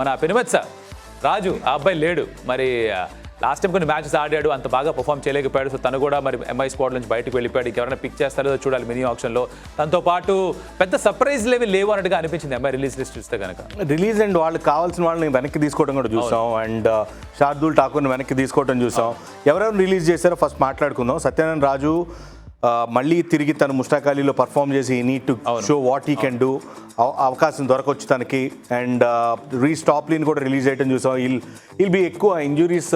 మన పెనుమత్స రాజు ఆ అబ్బాయి లేడు. మరి లాస్ట్ టైం కొన్ని మ్యాచెస్ ఆడాడు అంత బాగా పర్ఫామ్ చేయలేకపోయాడు. సో తను కూడా మరి ఎంఐ స్పాట్ నుంచి బయటకు వెళ్ళిపోయాడు. ఇంకెవరైనా పిక్ చేస్తారో చూడాలి మినీ ఆప్షన్లో తనతో పాటు పెద్ద సర్ప్రైజ్ లేవి లేవు అన్నట్టుగా అనిపించింది ఎంఐ రిలీజ్ లిస్ట్ చూస్తే కనుక రిలీజ్ అండ్ వాళ్ళకి కావాల్సిన వాళ్ళని వెనక్కి తీసుకోవడం కూడా చూసాం. అండ్ షార్దుల్ ఠాకూర్ని వెనక్కి తీసుకోవడం చూసాం. ఎవరెవరు రిలీజ్ చేశారో ఫస్ట్ మాట్లాడుకుందాం. సత్యనారాయణ రాజు మళ్ళీ తిరిగి తను అలీలో పర్ఫామ్ చేసి need to show what he can do అవకాశం దొరకొచ్చు తనకి. అండ్ రీ స్టాప్లీని కూడా రిలీజ్ చేయడం చూసాం. ఇల్ ఇల్ బి ఎక్కువ ఇంజురీస్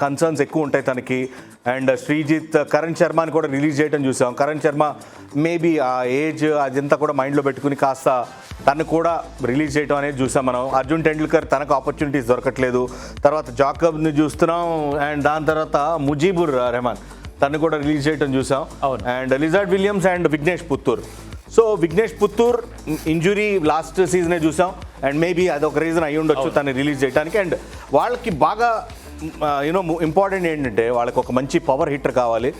కన్సర్న్స్ ఎక్కువ ఉంటాయి తనకి. అండ్ శ్రీజిత్ కరణ్ శర్మని కూడా రిలీజ్ చేయడం చూసాం. కరణ్ శర్మ మేబీ ఆ ఏజ్ అదంతా కూడా మైండ్లో పెట్టుకుని కాస్త తను కూడా రిలీజ్ చేయడం అనేది చూసాం మనం. అర్జున్ టెండూల్కర్ తనకు ఆపర్చునిటీస్ దొరకట్లేదు. తర్వాత జాకబ్ని చూస్తున్నాం. అండ్ దాని తర్వాత ముజీబుర్ రెహమాన్. తను కూడా రిలీజ్ చేయడం చూసాం. And Lizaad Williams and Vignesh Puthur. So Vignesh Puthur injury last సీజనే చూసాం. అండ్ మేబీ అదొక రీజన్ అయి ఉండొచ్చు తను రిలీజ్ చేయడానికి అండ్ వాళ్ళకి బాగా యూనో ఇంపార్టెంట్ ఏంటంటే వాళ్ళకి ఒక మంచి పవర్ హిట్టర్ కావాలి.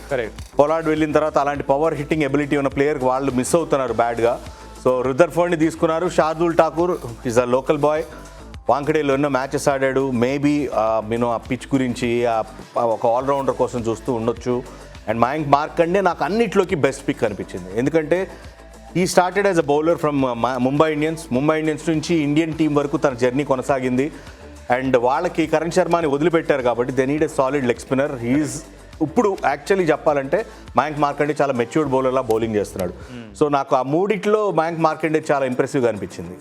పొలాడ్ వెళ్ళిన తర్వాత అలాంటి పవర్ హిట్టింగ్ ఎబిలిటీ ఉన్న ప్లేయర్కి వాళ్ళు మిస్ అవుతున్నారు బ్యాడ్గా సో రుదర్ఫోర్డ్ని తీసుకున్నారు. Shardul Thakur is a local boy వాంకడేలో ఎన్నో మ్యాచెస్ ఆడాడు. మేబీ నేను ఆ పిచ్ గురించి ఒక ఆల్రౌండర్ కోసం చూస్తూ ఉండొచ్చు. అండ్ మయాంక్ మార్కండే నాకు అన్నిట్లోకి బెస్ట్ పిక్ అనిపించింది. ఎందుకంటే he started as a bowler from Mumbai Indians Mumbai Indians నుంచి ఇండియన్ టీం వరకు తన జర్నీ కొనసాగింది. అండ్ వాళ్ళకి కరణ్ శర్మని వదిలిపెట్టారు కాబట్టి they need a solid leg spinner he's ఇప్పుడు యాక్చువల్లీ చెప్పాలంటే మయాంక్ మార్కండే చాలా మెచ్యూర్డ్ బౌలర్లా బౌలింగ్ చేస్తున్నాడు. సో నాకు ఆ మూడిట్లో మయాంక్ మార్కండే చాలా ఇంప్రెసివ్గా అనిపించింది.